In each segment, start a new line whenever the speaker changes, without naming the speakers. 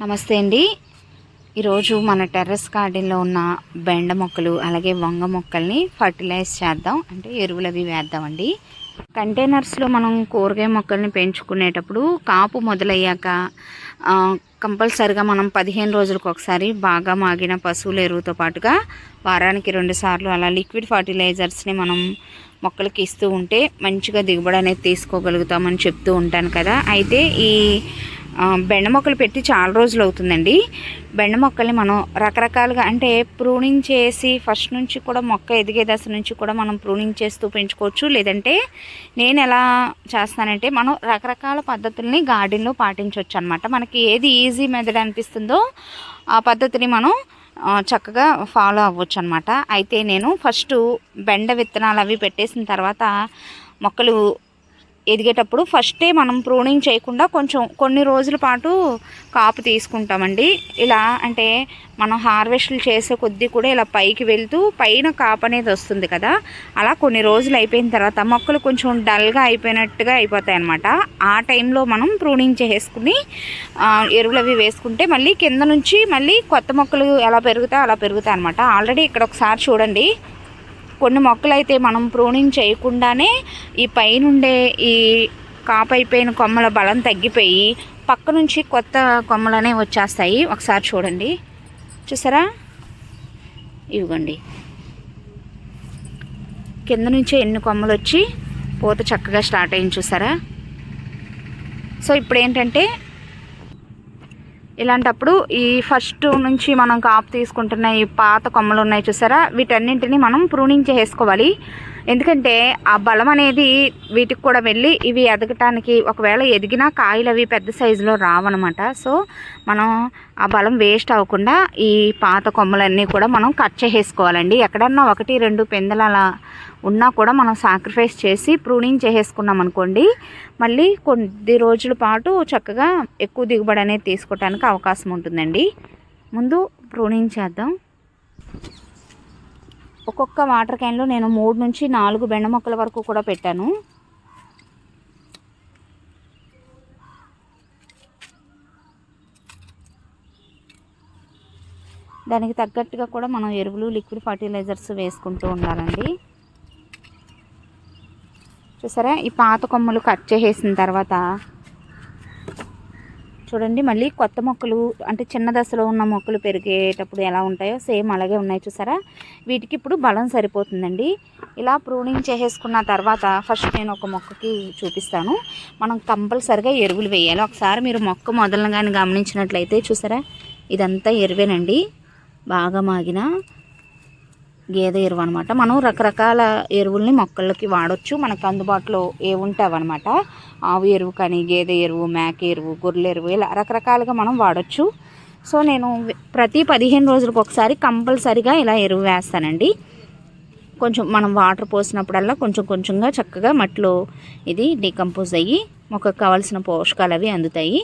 నమస్తే అండి. ఈరోజు మన టెర్రస్ గార్డెన్లో ఉన్న బెండ మొక్కలు అలాగే వంగ మొక్కల్ని ఫర్టిలైజ్ చేద్దాం. అంటే ఎరువులు అవి వేద్దామండి. కంటైనర్స్లో మనం కూరగాయ మొక్కల్ని పెంచుకునేటప్పుడు కాపు మొదలయ్యాక కంపల్సరిగా మనం పదిహేను రోజులకు ఒకసారి బాగా మాగిన పశువుల ఎరువుతో పాటుగా వారానికి రెండు సార్లు అలా లిక్విడ్ ఫర్టిలైజర్స్ని మనం మొక్కలకి ఇస్తూ ఉంటే మంచిగా దిగుబడి అనేది తీసుకోగలుగుతామని చెప్తూ ఉంటాను కదా. అయితే ఈ బెండ మొక్కలు పెట్టి చాలా రోజులు అవుతుందండి. బెండ మొక్కల్ని మనం రకరకాలుగా అంటే ప్రూనింగ్ చేసి ఫస్ట్ నుంచి కూడా మొక్క ఎదిగే దశ నుంచి కూడా మనం ప్రూనింగ్ చేస్తూ పెంచుకోవచ్చు. లేదంటే నేను ఎలా చేస్తానంటే మనం రకరకాల పద్ధతుల్ని గార్డెన్లో పాటించవచ్చు అనమాట మనకి ఏది ఈజీ మెథడ్ అనిపిస్తుందో ఆ పద్ధతిని మనం చక్కగా ఫాలో అవ్వచ్చు అనమాట అయితే నేను ఫస్ట్ బెండ విత్తనాలు అవి పెట్టేసిన తర్వాత మొక్కలు ఎదిగేటప్పుడు ఫస్టే మనం ప్రూనింగ్ చేయకుండా కొంచెం కొన్ని రోజుల పాటు కాపు తీసుకుంటామండి. ఇలా అంటే మనం హార్వెస్ట్లు చేసే కొద్దీ కూడా ఇలా పైకి వెళ్తూ పైన కాపు అనేది వస్తుంది కదా. అలా కొన్ని రోజులు అయిపోయిన తర్వాత మొక్కలు కొంచెం డల్గా అయిపోయినట్టుగా అయిపోతాయి అనమాట ఆ టైంలో మనం ప్రూనింగ్ చేసుకుని ఎరువులు అవి వేసుకుంటే మళ్ళీ కింద నుంచి మళ్ళీ కొత్త మొక్కలు ఎలా పెరుగుతాయో అలా పెరుగుతాయి అనమాట ఆల్రెడీ ఇక్కడ ఒకసారి చూడండి. కొన్ని మొక్కలు అయితే మనం ప్రూనింగ్ చేయకుండానే ఈ పైనుండే ఈ కాపైపోయిన కొమ్మల బలం తగ్గిపోయి పక్క నుంచి కొత్త కొమ్మలు అనేవి వచ్చేస్తాయి. ఒకసారి చూడండి. చూసారా? ఇవ్వండి. కింద నుంచి ఎన్ని కొమ్మలు వచ్చి పూత చక్కగా స్టార్ట్ అయింది చూసారా? సో ఇప్పుడు ఏంటంటే ఇలాంటప్పుడు ఈ ఫస్ట్ నుంచి మనం కాపు తీసుకుంటున్న ఈ పాత కొమ్మలు ఉన్నాయి చూసారా? వీటన్నింటిని మనం ప్రూనింగ్ చేసుకోవాలి. ఎందుకంటే ఆ బలం అనేది వీటికి కూడా వెళ్ళి ఇవి ఎదగటానికి ఒకవేళ ఎదిగినా కాయలు అవి పెద్ద సైజులో రావన్నమాట సో మనం ఆ బలం వేస్ట్ అవ్వకుండా ఈ పాత కొమ్మలన్నీ కూడా మనం కట్ చేసేసుకోవాలండి. ఎక్కడన్నా ఒకటి రెండు పెందలు అలా ఉన్నా కూడా మనం సాక్రిఫైస్ చేసి ప్రూనింగ్ చేసేసుకున్నాం అనుకోండి మళ్ళీ కొద్ది రోజుల పాటు చక్కగా ఎక్కువ దిగుబడి అనేది తీసుకోవడానికి అవకాశం ఉంటుందండి. ముందు ప్రూనింగ్ చేద్దాం. ఒక్కొక్క వాటర్ క్యాన్లో నేను మూడు నుంచి నాలుగు బెండ మొక్కల వరకు కూడా పెట్టాను. దానికి తగ్గట్టుగా కూడా మనం ఎరువులు లిక్విడ్ ఫర్టిలైజర్స్ వేసుకుంటూ ఉండాలండి. చూసారా? ఈ పాత కొమ్మలు కట్ చేసేసిన తర్వాత చూడండి మళ్ళీ కొత్త మొక్కలు అంటే చిన్న దశలో ఉన్న మొక్కలు పెరిగేటప్పుడు ఎలా ఉంటాయో సేమ్ అలాగే ఉన్నాయి చూసారా? వీటికి ఇప్పుడు బలం సరిపోతుందండి. ఇలా ప్రూనింగ్ చేసేసుకున్న తర్వాత ఫస్ట్ నేను ఒక మొక్కకి చూపిస్తాను. మనం కంపల్సరిగా ఎరువులు వేయాలి. ఒకసారి మీరు మొక్క మొదలను కానీ గమనించినట్లయితే చూసారా? ఇదంతా ఎరువేనండి. బాగా మాగిన గేదె ఎరువు అనమాట మనం రకరకాల ఎరువుల్ని మొక్కలకి వాడచ్చు. మనకు అందుబాటులో ఏ ఆవు ఎరువు కానీ గేదె ఎరువు మేక ఎరువు గొర్రెల ఎరువు ఇలా రకరకాలుగా మనం వాడచ్చు. సో నేను ప్రతి పదిహేను రోజులకు ఒకసారి కంపల్సరిగా ఇలా ఎరువు వేస్తానండి. కొంచెం మనం వాటర్ పోసినప్పుడల్లా కొంచెం కొంచెంగా చక్కగా మట్టిలో ఇది డికంపోజ్ అయ్యి మొక్కకు కావాల్సిన పోషకాలు అవి అందుతాయి.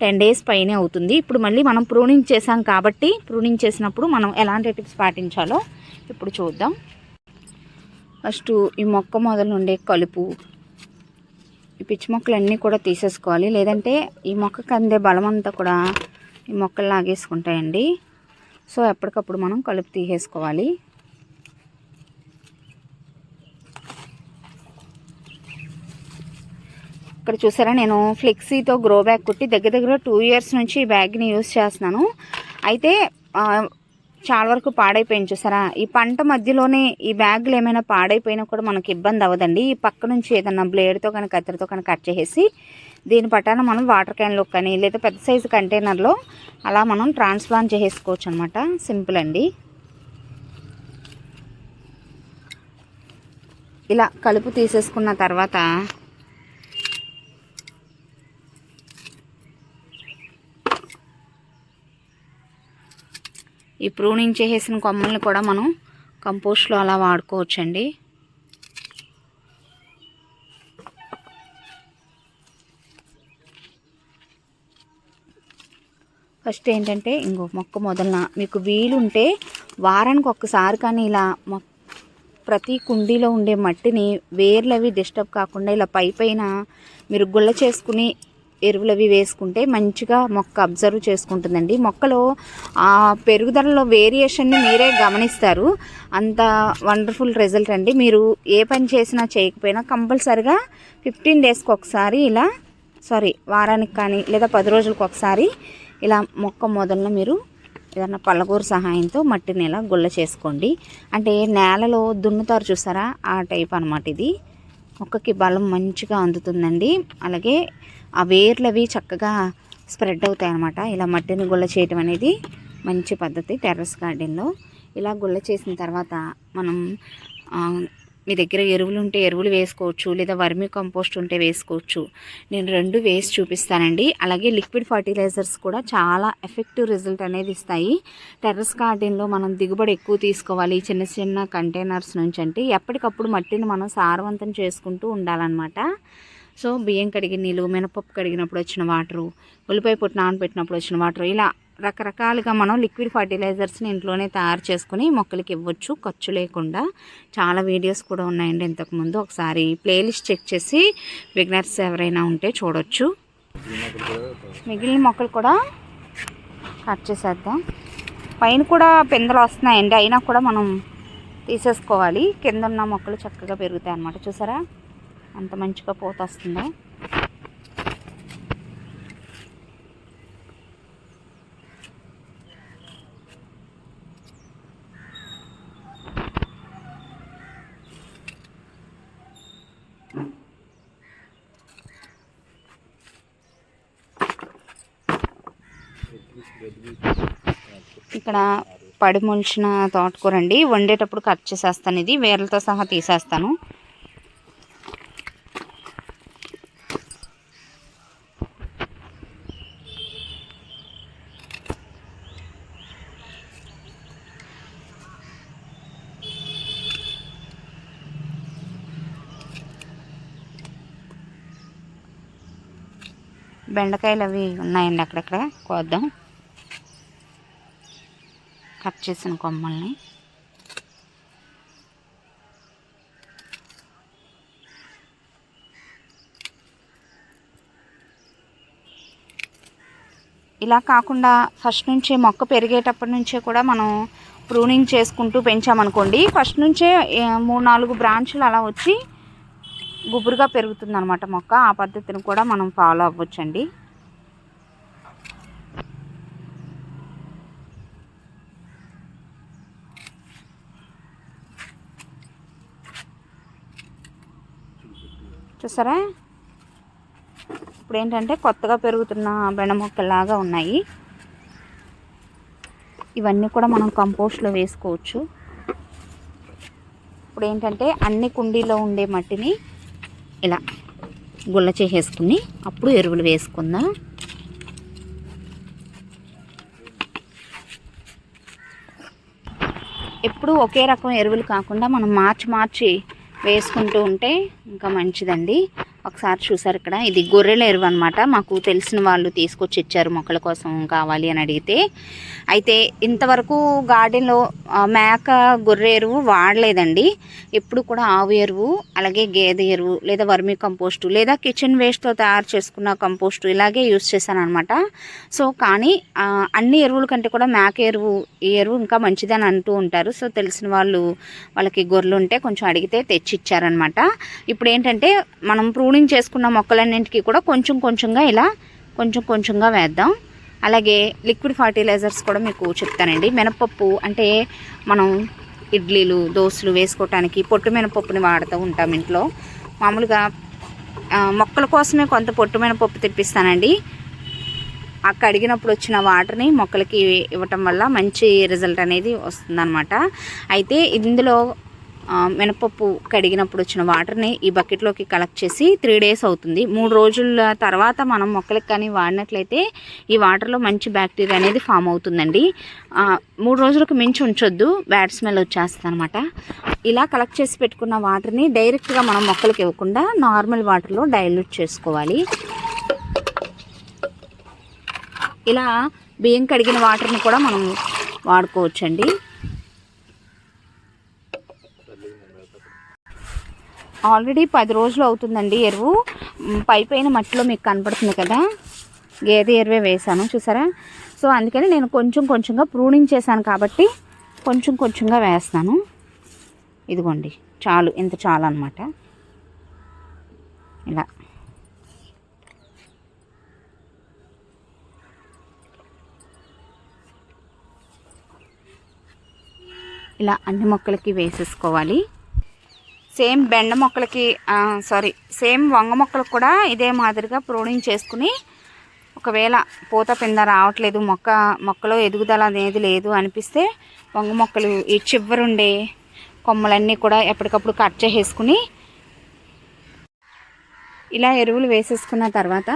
టెన్ డేస్ పైనే అవుతుంది. ఇప్పుడు మళ్ళీ మనం ప్రూనింగ్ చేసాం కాబట్టి ప్రూనింగ్ చేసినప్పుడు మనం ఎలాంటి టిప్స్ పాటించాలో ఇప్పుడు చూద్దాం. ఫస్ట్ ఈ మొక్క మొదలు ఉండే కలుపు. ఈ పిచ్చి మొక్కలన్నీ కూడా తీసేసుకోవాలి. లేదంటే ఈ మొక్కకు అందే బలం అంతా కూడా ఈ మొక్కలు లాగేసుకుంటాయండి. సో ఎప్పటికప్పుడు మనం కలుపు తీసేసుకోవాలి. ఇక్కడ చూసారా నేను ఫ్లెక్సీతో గ్రో బ్యాగ్ కుట్టి దగ్గర దగ్గర టూ ఇయర్స్ నుంచి ఈ బ్యాగ్ని యూస్ చేస్తున్నాను. అయితే చాలా వరకు పాడైపోయింది చూసారా? ఈ పంట మధ్యలోనే ఈ బ్యాగులు ఏమైనా పాడైపోయినా కూడా మనకి ఇబ్బంది అవ్వదండి. ఈ పక్క నుంచి ఏదన్నా బ్లేడ్తో కానీ కత్తెరతో కానీ కట్ చేసేసి దీని పట్టాన మనం వాటర్ క్యాన్లో కానీ లేదా పెద్ద సైజు కంటైనర్లో అలా మనం ట్రాన్స్ప్లాంట్ చేసేసుకోవచ్చు అనమాట సింపుల్ అండి. ఇలా కలుపు తీసేసుకున్న తర్వాత ఈ ప్రూనింగ్ చేసేసిన కొమ్మల్ని కూడా మనం కంపోస్ట్లో అలా వాడుకోవచ్చండి. ఫస్ట్ ఏంటంటే ఇంకో మొక్క మొదలన. మీకు వీలుంటే వారానికి ఒక్కసారి కానీ ఇలా మొ ప్రతి కుండీలో ఉండే మట్టిని వేర్లు అవి డిస్టర్బ్ కాకుండా ఇలా పై పైన మీరు గుల్ల చేసుకుని ఎరువులు అవి వేసుకుంటే మంచిగా మొక్క అబ్జర్వ్ చేసుకుంటుందండి. మొక్కలో ఆ పెరుగుదలలో వేరియేషన్ని మీరే గమనిస్తారు. అంత వండర్ఫుల్ రిజల్ట్ అండి. మీరు ఏ పని చేసినా చేయకపోయినా కంపల్సరిగా ఫిఫ్టీన్ డేస్కి ఒకసారి ఇలా సారీ వారానికి కానీ లేదా పది రోజులకు ఒకసారి ఇలా మొక్క మొదలను మీరు ఏదన్నా పళ్ళగూర సహాయంతో మట్టిని ఇలా గుల్ల చేసుకోండి. అంటే నేలలో దున్నుతారు చూసారా? ఆ టైప్ అనమాట ఇది. మొక్కకి బలం మంచిగా అందుతుందండి. అలాగే ఆ వేర్లు అవి చక్కగా స్ప్రెడ్ అవుతాయి అన్నమాట ఇలా మట్టిని గుల్ల చేయటం అనేది మంచి పద్ధతి టెర్రస్ గార్డెన్లో. ఇలా గుల్ల చేసిన తర్వాత మనం మీ దగ్గర ఎరువులు ఉంటే ఎరువులు వేసుకోవచ్చు లేదా వర్మీ కంపోస్ట్ ఉంటే వేసుకోవచ్చు. నేను రెండు వేసి చూపిస్తానండి. అలాగే లిక్విడ్ ఫర్టిలైజర్స్ కూడా చాలా ఎఫెక్టివ్ రిజల్ట్ అనేది ఇస్తాయి. టెర్రస్ గార్డెన్లో మనం దిగుబడి ఎక్కువ తీసుకోవాలి. చిన్న చిన్న కంటైనర్స్ నుంచి అంటే ఎప్పటికప్పుడు మట్టిని మనం సారవంతం చేసుకుంటూ ఉండాలన్నమాట. సో బియ్యం కడిగిన నీళ్ళు మినపప్పు కడిగినప్పుడు వచ్చిన వాటరు ఉల్లిపాయ పొట్టు నానబెట్టినప్పుడు వచ్చిన వాటర్ ఇలా రకరకాలుగా మనం లిక్విడ్ ఫర్టిలైజర్స్ని ఇంట్లోనే తయారు చేసుకుని మొక్కలకి ఇవ్వచ్చు. ఖర్చు లేకుండా చాలా వీడియోస్ కూడా ఉన్నాయండి ఇంతకుముందు. ఒకసారి ప్లేలిస్ట్ చెక్ చేసి బిగినర్స్ ఎవరైనా ఉంటే చూడొచ్చు. మిగిలిన మొక్కలు కూడా కట్ చేసేద్దాం. పైన కూడా పెందలు వస్తున్నాయండి. అయినా కూడా మనం తీసేసుకోవాలి. కింద ఉన్న మొక్కలు చక్కగా పెరుగుతాయి అన్నమాట. చూసారా? అంత మంచిగా పూత వస్తుందో? ఇక్కడ పడిమొలిచిన తోటకూర అండి. వండేటప్పుడు కట్ చేసేస్తాను ఇది. వేర్లతో సహా తీసేస్తాను. బెండకాయలు అవి ఉన్నాయండి అక్కడక్కడ. కోద్దాం. కట్ చేసిన కొమ్మల్ని. ఇలా కాకుండా ఫస్ట్ నుంచే మొక్క పెరిగేటప్పటి నుంచే కూడా మనం ప్రూనింగ్ చేసుకుంటూ పెంచామనుకోండి ఫస్ట్ నుంచే మూడు నాలుగు బ్రాంచులు అలా వచ్చి గుబురుగా పెరుగుతుంది అనమాట మొక్క. ఆ పద్ధతిని కూడా మనం ఫాలో అవ్వచ్చండి. చూసారా? ఇప్పుడు ఏంటంటే కొత్తగా పెరుగుతున్న బెండ మొక్కలాగా ఉన్నాయి. ఇవన్నీ కూడా మనం కంపోస్ట్లో వేసుకోవచ్చు. ఇప్పుడు ఏంటంటే అన్ని కుండీలో ఉండే మట్టిని ఇలా గుల్ల చేసేసుకుని అప్పుడు ఎరువులు వేసుకుందాం. ఎప్పుడు ఒకే రకం ఎరువులు కాకుండా మనం మార్చి మార్చి వేసుకుంటూ ఉంటే ఇంకా మంచిదండి. ఒకసారి చూసారు ఇక్కడ. ఇది గొర్రెల ఎరువు అనమాట మాకు తెలిసిన వాళ్ళు తీసుకొచ్చి ఇచ్చారు మొక్కల కోసం కావాలి అని అడిగితే. అయితే ఇంతవరకు గార్డెన్లో మేక గొర్రె ఎరువు వాడలేదండి. ఎప్పుడు కూడా ఆవు ఎరువు అలాగే గేదె ఎరువు లేదా వర్మీ కంపోస్టు లేదా కిచెన్ వేస్ట్తో తయారు చేసుకున్న కంపోస్టు ఇలాగే యూస్ చేశాను అనమాట సో కానీ అన్ని ఎరువుల కంటే కూడా మేక ఎరువు ఈ ఎరువు ఇంకా మంచిదని అంటూ ఉంటారు. సో తెలిసిన వాళ్ళు వాళ్ళకి గొర్రెలు ఉంటే కొంచెం అడిగితే తెచ్చి ఇచ్చారనమాట ఇప్పుడు ఏంటంటే మనం ప్రూనింగ్ చేసుకున్న మొక్కలన్నింటికి కూడా కొంచెం కొంచెంగా ఇలా కొంచెం కొంచెంగా వేద్దాం. అలాగే లిక్విడ్ ఫర్టిలైజర్స్ కూడా మీకు చెప్తానండి. మినపప్పు అంటే మనం ఇడ్లీలు దోశలు వేసుకోవటానికి పొట్టు మినపప్పుని వాడుతూ ఉంటాం ఇంట్లో. మామూలుగా మొక్కల కోసమే కొంత పొట్టు మినపప్పు తెప్పిస్తానండి. ఆ కడిగినప్పుడు వచ్చిన వాటర్ని మొక్కలకి ఇవ్వటం వల్ల మంచి రిజల్ట్ అనేది వస్తుందన్నమాట. అయితే ఇందులో మినపప్పు కడిగినప్పుడు వచ్చిన వాటర్ని ఈ బకెట్లోకి కలెక్ట్ చేసి త్రీ డేస్ అవుతుంది. మూడు రోజుల తర్వాత మనం మొక్కలకు కానీ వాడినట్లయితే ఈ వాటర్లో మంచి బ్యాక్టీరియా అనేది ఫామ్ అవుతుందండి. మూడు రోజులకు మించి ఉంచొద్దు. బ్యాడ్ స్మెల్ వచ్చేస్తుంది అనమాట ఇలా కలెక్ట్ చేసి పెట్టుకున్న వాటర్ని డైరెక్ట్గా మనం మొక్కలకి ఇవ్వకుండా నార్మల్ వాటర్లో డైల్యూట్ చేసుకోవాలి. ఇలా బియ్యం కడిగిన వాటర్ని కూడా మనం వాడుకోవచ్చండి. ఆల్రెడీ పది రోజులు అవుతుందండి ఎరువు. పైపైన మట్టిలో మీకు కనపడుతుంది కదా? గేదె ఎరువే వేసాను చూసారా? సో అందుకని నేను కొంచెం కొంచెంగా ప్రూనింగ్ చేశాను కాబట్టి కొంచెం కొంచెంగా వేస్తాను ఇదిగోండి చాలు ఇంత చాలు అనమాట ఇలా. ఇలా అన్ని మొక్కలకి వేసేసుకోవాలి. సేమ్ బెండ మొక్కలకి సారీ సేమ్ వంగ మొక్కలకు కూడా ఇదే మాదిరిగా ప్రూనింగ్ చేసుకుని ఒకవేళ పూత పింద రావట్లేదు మొక్క మొక్కలో ఎదుగుదల అనేది లేదు అనిపిస్తే వంగ మొక్కలు ఈ చివరుండే కొమ్మలన్నీ కూడా ఎప్పటికప్పుడు కట్ చేసేసుకుని ఇలా ఎరువులు వేసేసుకున్న తర్వాత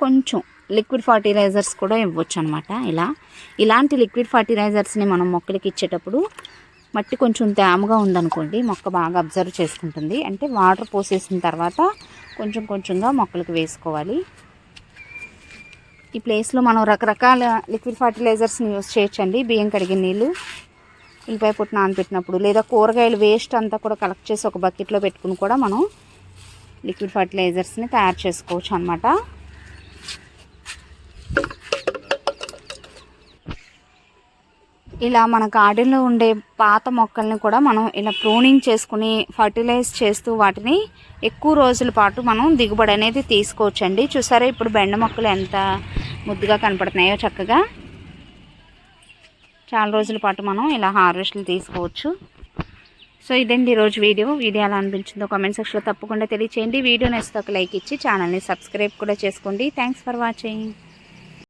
కొంచెం లిక్విడ్ ఫర్టిలైజర్స్ కూడా ఇవ్వచ్చు అనమాట ఇలా ఇలాంటి లిక్విడ్ ఫర్టిలైజర్స్ని మనం మొక్కలకి ఇచ్చేటప్పుడు మట్టి కొంచెం తేమగా ఉందనుకోండి మొక్క బాగా అబ్జర్వ్ చేసుకుంటుంది. అంటే వాటర్ పోసేసిన తర్వాత కొంచెం కొంచెంగా మొక్కలకు వేసుకోవాలి. ఈ ప్లేస్లో మనం రకరకాల లిక్విడ్ ఫర్టిలైజర్స్ని యూస్ చేయొచ్చండి. బియ్యం కడిగిన నీళ్ళు ఉల్లిపాయ పొట్టు నానబెట్టినప్పుడు లేదా కూరగాయలు వేస్ట్ అంతా కూడా కలెక్ట్ చేసి ఒక బకెట్లో పెట్టుకుని కూడా మనం లిక్విడ్ ఫర్టిలైజర్స్ని తయారు చేసుకోవచ్చు అనమాట ఇలా మన గార్డెన్లో ఉండే పాత మొక్కల్ని కూడా మనం ఇలా ప్రూనింగ్ చేసుకుని ఫర్టిలైజ్ చేస్తూ వాటిని ఎక్కువ రోజుల పాటు మనం దిగుబడి అనేది తీసుకోవచ్చండి. చూసారా ఇప్పుడు బెండ మొక్కలు ఎంత ముద్దుగా కనపడుతున్నాయో చక్కగా? చాలా రోజుల పాటు మనం ఇలా హార్వెస్ట్లు తీసుకోవచ్చు. సో ఇదండి ఈరోజు వీడియో. వీడియో ఎలా అనిపించిందో కామెంట్ సెక్షన్లో తప్పకుండా తెలియచేయండి. వీడియో నచ్చితే ఒక లైక్ ఇచ్చి ఛానల్ని సబ్స్క్రైబ్ కూడా చేసుకోండి. Thanks for watching.